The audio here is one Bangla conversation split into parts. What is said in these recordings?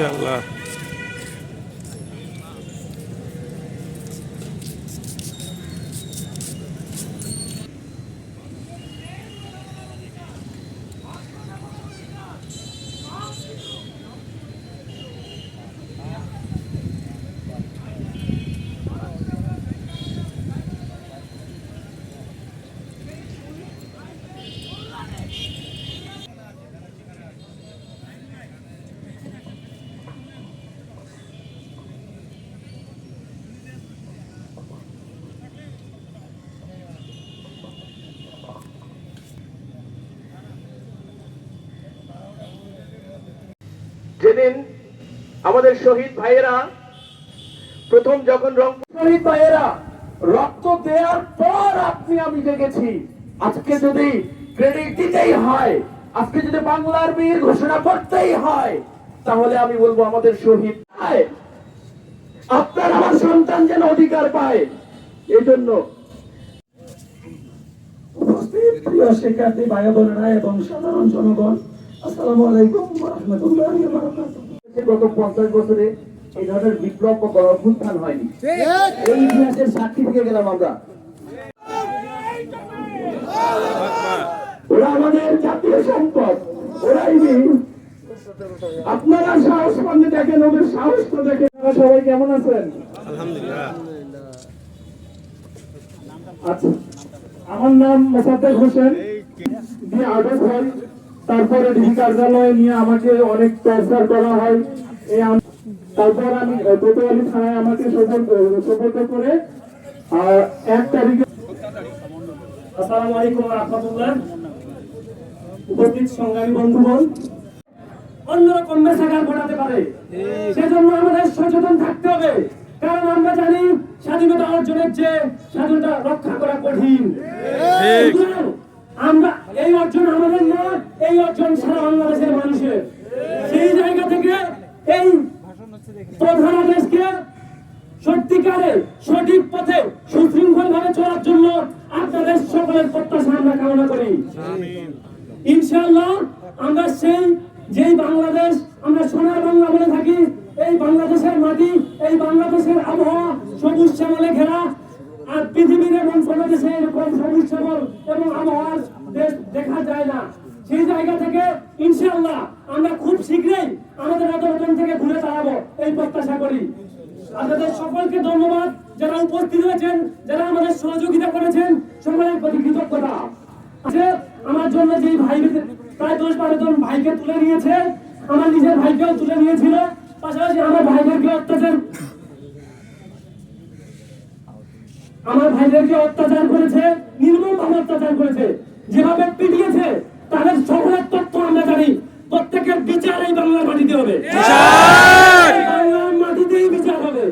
ইনশাআল্লাহ যেদিন আমাদের শহীদ ভাইয়েরা, প্রথম যখন রং শহীদ ভাইয়েরা, রক্ত দেওয়ার পর আপনি আমি দেখেছি আজকে যদি ক্রেডিট দিতেই হয়, আজকে যদি বাংলার বীর ঘোষণা করতেই হয়, তাহলে আমি বলব আমাদের শহীদ আপনার আমার সন্তান যেন অধিকার পায়। এই জন্য প্রিয় শিক্ষার্থী, ভাই বোনেরা এবং সাধারণ জনগণ আসসালামু আলাইকুম রহমতুল্লাহ গত পঞ্চাশ বছরে এই ধরনের বিপ্লব বা গণ হয়নি। এই ইতিহাসের সাক্ষী থেকে গেলাম আমরা। ওরা আমাদের জাতীয় সম্পদ ওরাই আপনারা সাহস পাননি দেখেন ওদের সাহস তো দেখেন। সবাই কেমন আছেন? আলহামদুলিল্লাহ আচ্ছা আমার নাম মোসাদ্দেক হোসেন। দিয়ে আটক হয় তারপরে ডিবি কার্যালয়ে নিয়ে আমাকে অনেক টর্চার করা হয়। এই তারপর আমি কোতোয়ালি থানায় আমাকে সোপর্দ করে আর এক তারিখে আসসালামু আলাইকুম রহমতুল্লাহ। উপস্থিত সংগ্রামী বন্ধুগণ। অন্যরকম মেসাগার ঘটাতে পারে। সেজন্য আমাদের সচেতন থাকতে হবে। কারণ আমরা জানি স্বাধীনতা অর্জনের চেয়ে স্বাধীনতা রক্ষা করা কঠিন। আমরা এই অর্জন আমাদের না এই অর্জন সারা বাংলাদেশের মানুষের। সেই জায়গা থেকে এই প্রধান আদেশকে সত্যিকারে সঠিক পথে সুশৃঙ্খল ভাবে চলার জন্য আপনাদের সকলের প্রত্যাশা আমরা কামনা করি। ইনশাআল্লাহ আমরা সেই যেই বাংলাদেশ আমরা সোনার বাংলা বলে থাকি, এই বাংলাদেশের মাটি, এই বাংলাদেশের আবহাওয়া সবুজ শ্যামলে ঘেরা, আর পৃথিবীর এবং কোনো দেশে এরকম সবুজ শ্যামল এবং আবহাওয়ার দেশ দেখা যায় না। সেই জায়গা থেকে ইনশাআল্লাহ আমরা খুব শীঘ্রই আমাদের অধপতন থেকে ঘুরে দাঁড়াবো, এই প্রত্যাশা করি। আপনাদের সকলকে ধন্যবাদ যারা উপস্থিত হয়েছেন, যারা আমাদের সহযোগিতা করেছেন, সকলের প্রতি কৃতজ্ঞতা। আছে আমার জন্য যেই ভাই প্রায় দশ বারো জন ভাইকে তুলে নিয়েছে, আমার নিজের ভাইকেও তুলে নিয়েছিল, পাশাপাশি আমার ভাইদেরকে অত্যাচার আমার ভাইদেরকে অত্যাচার করেছে নির্মম অত্যাচার করেছে। যেভাবে পিটিয়েছে তাদের সকলের তথ্য আমরা জানি প্রত্যেকের বিচার এই বাংলার মাটিতে হবে। মাটিতেই বিচার হবে।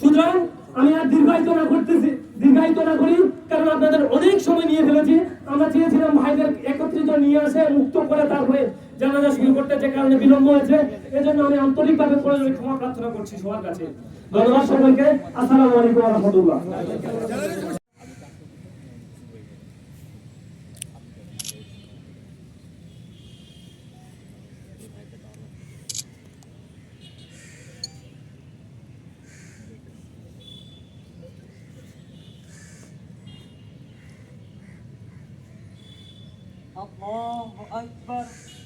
সুতরাং আমি আর দীর্ঘায়িত না করতেছি। দীর্ঘায়িত না করি কারণ আপনাদের অনেক সময় নিয়ে ফেলেছি। আমরা চেয়েছিলাম ভাইদের একত্রিত নিয়ে আসে মুক্ত করে তারপরে জানাজা শুরু করতে যে কারণে বিলম্ব হয়েছে। এজন্য আমি আন্তরিকভাবে প্রয়োজনে ক্ষমা প্রার্থনা করছি সবার কাছে। ধন্যবাদ সকলকে আসসালামু আলাইকুম রহমতুল্লাহ। Allahu Akbar.